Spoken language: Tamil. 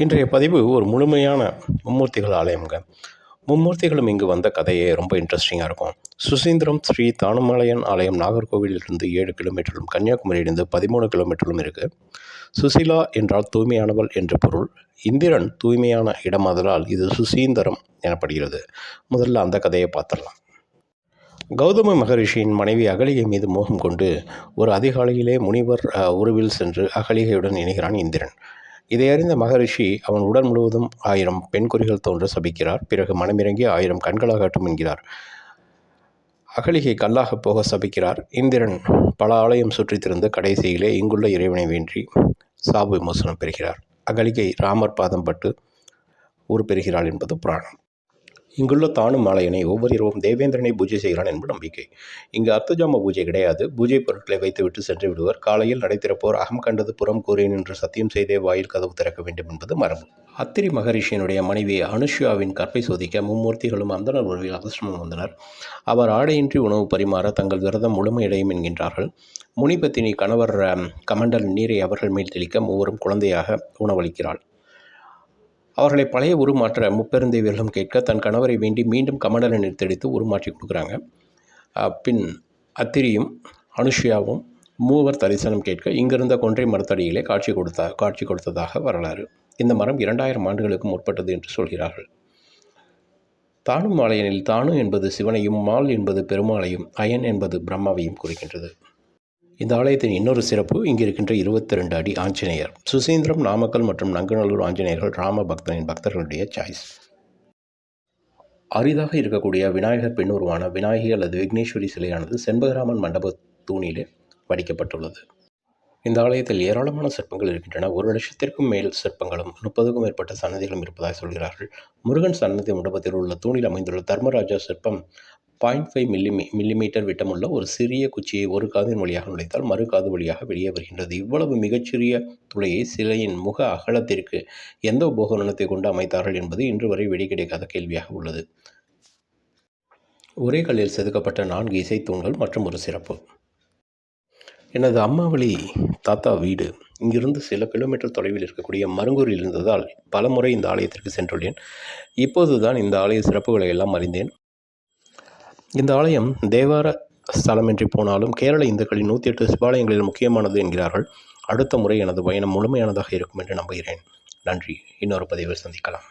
இன்றைய பதிவு ஒரு முழுமையான மும்மூர்த்திகள் ஆலயம்ங்க. மும்மூர்த்திகளும் இங்கு வந்த கதையே ரொம்ப இன்ட்ரெஸ்டிங்காக இருக்கும். சுசீந்திரம் ஸ்ரீ தானுமலையன் ஆலயம் நாகர்கோவிலிருந்து ஏழு கிலோமீட்டரும் கன்னியாகுமரியிலிருந்து பதிமூணு கிலோமீட்டரும் இருக்குது சுசீலா என்றால் தூய்மையானவள் என்ற பொருள். இந்திரன் தூய்மையான இடமாதலால் இது சுசீந்தரம் எனப்படுகிறது. முதல்ல அந்த கதையை பார்த்துடலாம். கௌதம மகரிஷியின் மனைவி அகலிகை மீது மோகம் கொண்டு ஒரு அதிகாலையிலே முனிவர் உருவில் சென்று அகலிகையுடன் இணைகிறான் இந்திரன். இதை அறிந்த மகரிஷி அவன் உடல் முழுவதும் ஆயிரம் பெண்குறிகள் தோன்ற சபிக்கிறார். பிறகு மனமிறங்கி ஆயிரம் கண்களாகட்டும் என்கிறார். அகலிகை கல்லாக போக சபிக்கிறார். இந்திரன் பல ஆலயம் சுற்றித் திரிந்து கடைசியிலே இங்குள்ள இறைவனை வேண்டி சாபு விமோசனம் பெறுகிறார். அகலிகை ராமர் பாதம் பட்டு ஊர் பெறுகிறாள் என்பது புராணம். இங்குள்ள தானும் மாலையனை ஒவ்வொரு இரவும் தேவேந்திரனை பூஜை செய்கிறான் என்பது நம்பிக்கை. இங்கு அர்த்தஜாம பூஜை கிடையாது. பூஜை பொருட்களை வைத்துவிட்டு சென்று விடுவர். காலையில் நடை திறப்போர் அகம் கண்டது புறம் கூறேன் என்று சத்தியம் செய்தே வாயில் கதவு திறக்க வேண்டும் என்பது மரபு. அத்திரி மகரிஷியினுடைய மனைவி அனுஷ்யாவின் கற்பை சோதிக்க மும்மூர்த்திகளும் அந்தனர் உறவில் ஆசிரமம் வந்தனர். அவர் ஆடையின்றி உணவு பரிமாற தங்கள் விரதம் முழுமையடையும் என்கின்றார்கள். முனிபத்தினி கணவர் கமண்டல் நீரை அவர்கள் மேல் தெளிக்க மூவரும் குழந்தையாக உணவளிக்கிறாள். அவர்களை பழைய உருமாற்ற முப்பெருந்தேவியர்களும் கேட்க தன் கணவரை வேண்டி மீண்டும் கமண்டலை நிறுத்தடித்து உருமாற்றி கொடுக்குறாங்க. பின் அத்திரியும் அனுஷ்யாவும் மூவர் தரிசனம் கேட்க இங்கிருந்த கொன்றை மரத்தடியிலே காட்சி கொடுத்தா காட்சி கொடுத்ததாக வரலாறு. இந்த மரம் இரண்டாயிரம் ஆண்டுகளுக்கு முற்பட்டது என்று சொல்கிறார்கள். தானும் ஆலயனில் தானு என்பது சிவனையும் மால் என்பது பெருமாளையும் அயன் என்பது பிரம்மாவையும் குறிக்கின்றது. இந்த ஆலயத்தின் இன்னொரு சிறப்பு இங்கு இருக்கின்ற இருபத்தி ரெண்டு அடி ஆஞ்சநேயர். சுசீந்திரம் நாமக்கல் மற்றும் நங்கநல்லூர் ஆஞ்சநேயர்கள் ராம பக்தனின் பக்தர்களுடைய சாய்ஸ். அரிதாக இருக்கக்கூடிய விநாயகர் பெண்ணுருவான விநாயகி அல்லது விக்னேஸ்வரி சிலையானது செண்பகராமன் மண்டப தூணிலே வடிக்கப்பட்டுள்ளது. இந்த ஆலயத்தில் ஏராளமான சிற்பங்கள் இருக்கின்றன. ஒரு லட்சத்திற்கும் மேல் சிற்பங்களும் முப்பதுக்கும் மேற்பட்ட சன்னதிகளும் இருப்பதாக சொல்கிறார்கள். முருகன் சன்னதி மண்டபத்தில் உள்ள தூணில் அமைந்துள்ள தர்மராஜா சிற்பம் பாயிண்ட் ஃபைவ் மில்லிமீ மில்லிமீட்டர் விட்டமுள்ள ஒரு சிறிய குச்சியை ஒரு காதின் வழியாக நுழைத்தால் மறு காது வழியாக வெளியே வருகின்றது. இவ்வளவு மிகச்சிறிய துளையை சிலையின் முக அகலத்திற்கு எந்த உபகரணத்தை கொண்டு அமைத்தார்கள் என்பது இன்று வரை வெடி கிடைக்காத கேள்வியாக உள்ளது. ஒரே கல்லில் செதுக்கப்பட்ட நான்கு இசைத்தூண்கள் மற்றும் ஒரு சிறப்பு. எனது அம்மாவளி தாத்தா வீடு. இங்கிருந்து சில கிலோமீட்டர் தொலைவில் இருக்கக்கூடிய மருங்கூரில் இருந்ததால் பலமுறை இந்த ஆலயத்திற்கு சென்றுள்ளேன். இப்போது தான் இந்த ஆலய சிறப்புகளை எல்லாம் அறிந்தேன். இந்த ஆலயம் தேவார ஸ்தலமின்றி போனாலும் கேரள இந்துக்களின் நூற்றி எட்டு சிவாலயங்களில் முக்கியமானது என்கிறார்கள். அடுத்த முறை எனது பயணம் முழுமையானதாக இருக்கும் என்று நம்புகிறேன். நன்றி. இன்னொரு பதிவில் சந்திக்கலாம்.